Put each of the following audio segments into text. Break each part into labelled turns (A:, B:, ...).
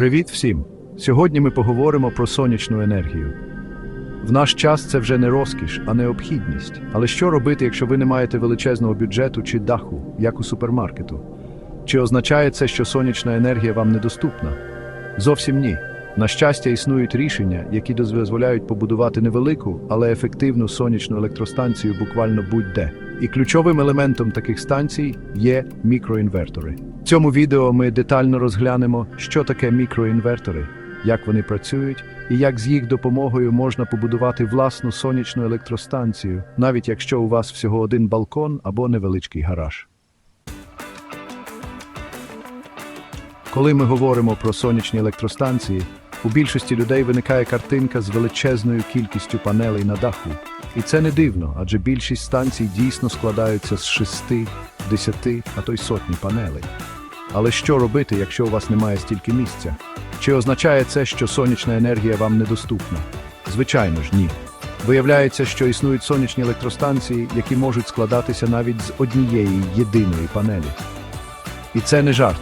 A: Привіт всім! Сьогодні ми поговоримо про сонячну енергію. В наш час це вже не розкіш, а необхідність. Але що робити, якщо ви не маєте величезного бюджету чи даху, як у супермаркету? Чи означає це, що сонячна енергія вам недоступна? Зовсім ні. На щастя, існують рішення, які дозволяють побудувати невелику, але ефективну сонячну електростанцію буквально будь-де. І ключовим елементом таких станцій є мікроінвертори. В цьому відео ми детально розглянемо, що таке мікроінвертори, як вони працюють і як з їх допомогою можна побудувати власну сонячну електростанцію, навіть якщо у вас всього один балкон або невеличкий гараж. Коли ми говоримо про сонячні електростанції, у більшості людей виникає картинка з величезною кількістю панелей на даху. І це не дивно, адже більшість станцій дійсно складаються з шести, десяти, а то й сотні панелей. Але що робити, якщо у вас немає стільки місця? Чи означає це, що сонячна енергія вам недоступна? Звичайно ж, ні. Виявляється, що існують сонячні електростанції, які можуть складатися навіть з однієї єдиної панелі. І це не жарт.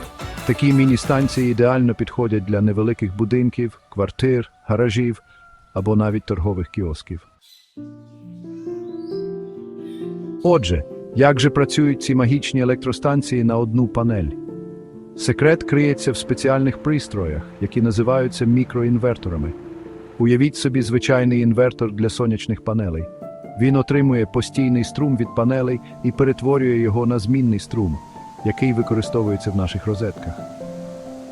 A: Такі міні-станції ідеально підходять для невеликих будинків, квартир, гаражів або навіть торгових кіосків. Отже, як же працюють ці магічні електростанції на одну панель? Секрет криється в спеціальних пристроях, які називаються мікроінверторами. Уявіть собі звичайний інвертор для сонячних панелей. Він отримує постійний струм від панелей і перетворює його на змінний струм, який використовується в наших розетках.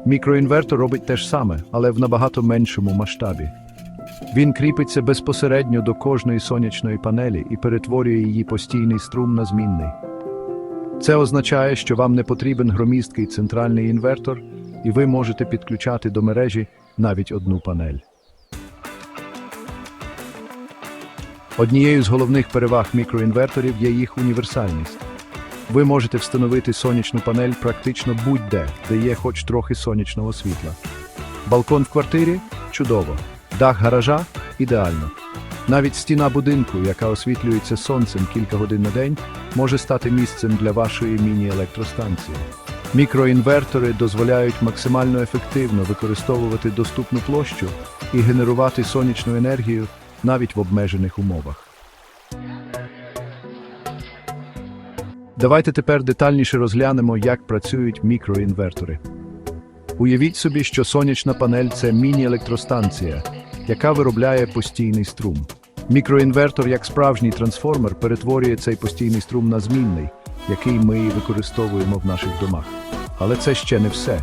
A: Мікроінвертор робить те ж саме, але в набагато меншому масштабі. Він кріпиться безпосередньо до кожної сонячної панелі і перетворює її постійний струм на змінний. Це означає, що вам не потрібен громісткий центральний інвертор, і ви можете підключати до мережі навіть одну панель. Однією з головних переваг мікроінверторів є їх універсальність. Ви можете встановити сонячну панель практично будь-де, де є хоч трохи сонячного світла. Балкон в квартирі чудово. Дах гаража ідеально. Навіть стіна будинку, яка освітлюється сонцем кілька годин на день, може стати місцем для вашої міні-електростанції. Мікроінвертори дозволяють максимально ефективно використовувати доступну площу і генерувати сонячну енергію навіть в обмежених умовах. Давайте тепер детальніше розглянемо, як працюють мікроінвертори. Уявіть собі, що сонячна панель це міні-електростанція, яка виробляє постійний струм. Мікроінвертор, як справжній трансформер, перетворює цей постійний струм на змінний, який ми використовуємо в наших домах. Але це ще не все.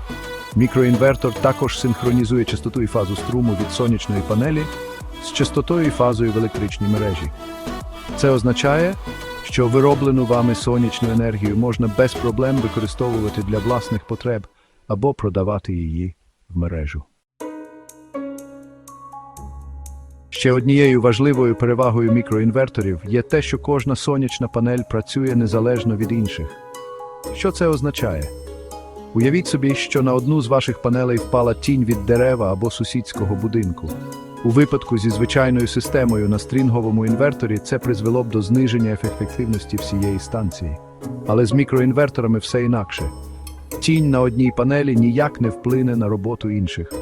A: Мікроінвертор також синхронізує частоту і фазу струму від сонячної панелі з частотою і фазою в електричній мережі. Це означає, що вироблену вами сонячну енергію можна без проблем використовувати для власних потреб або продавати її в мережу. Ще однією важливою перевагою мікроінверторів є те, що кожна сонячна панель працює незалежно від інших. Що це означає? Уявіть собі, що на одну з ваших панелей впала тінь від дерева або сусідського будинку. У випадку зі звичайною системою на стрінговому інверторі це призвело б до зниження ефективності всієї станції. Але з мікроінверторами все інакше. Тінь на одній панелі ніяк не вплине на роботу інших.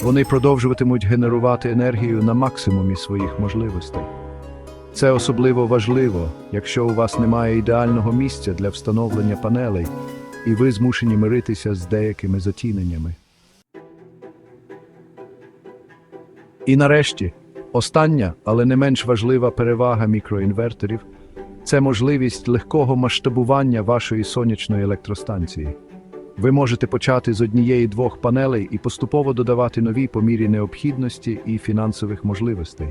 A: Вони продовжуватимуть генерувати енергію на максимумі своїх можливостей. Це особливо важливо, якщо у вас немає ідеального місця для встановлення панелей, і ви змушені миритися з деякими затіненнями. І нарешті, остання, але не менш важлива перевага мікроінверторів це можливість легкого масштабування вашої сонячної електростанції. Ви можете почати з однієї-двох панелей і поступово додавати нові по мірі необхідності і фінансових можливостей.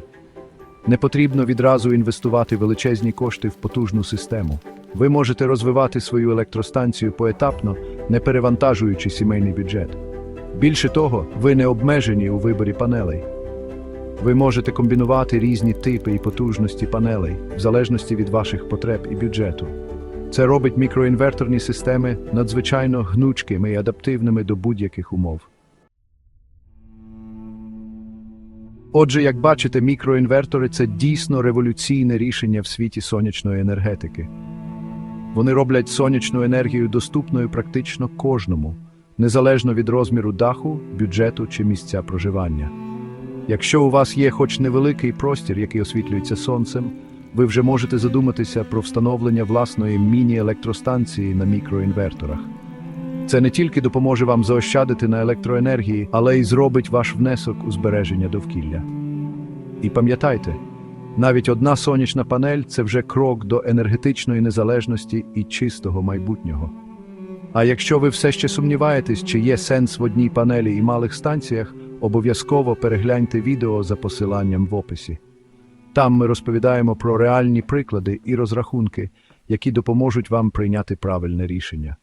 A: Не потрібно відразу інвестувати величезні кошти в потужну систему. Ви можете розвивати свою електростанцію поетапно, не перевантажуючи сімейний бюджет. Більше того, ви не обмежені у виборі панелей. Ви можете комбінувати різні типи і потужності панелей в залежності від ваших потреб і бюджету. Це робить мікроінверторні системи надзвичайно гнучкими і адаптивними до будь-яких умов. Отже, як бачите, мікроінвертори це дійсно революційне рішення в світі сонячної енергетики. Вони роблять сонячну енергію доступною практично кожному, незалежно від розміру даху, бюджету чи місця проживання. Якщо у вас є хоч невеликий простір, який освітлюється сонцем, ви вже можете задуматися про встановлення власної міні-електростанції на мікроінверторах. Це не тільки допоможе вам заощадити на електроенергії, але й зробить ваш внесок у збереження довкілля. І пам'ятайте, навіть одна сонячна панель це вже крок до енергетичної незалежності і чистого майбутнього. А якщо ви все ще сумніваєтесь, чи є сенс в одній панелі і малих станціях, обов'язково перегляньте відео за посиланням в описі. Там ми розповідаємо про реальні приклади і розрахунки, які допоможуть вам прийняти правильне рішення.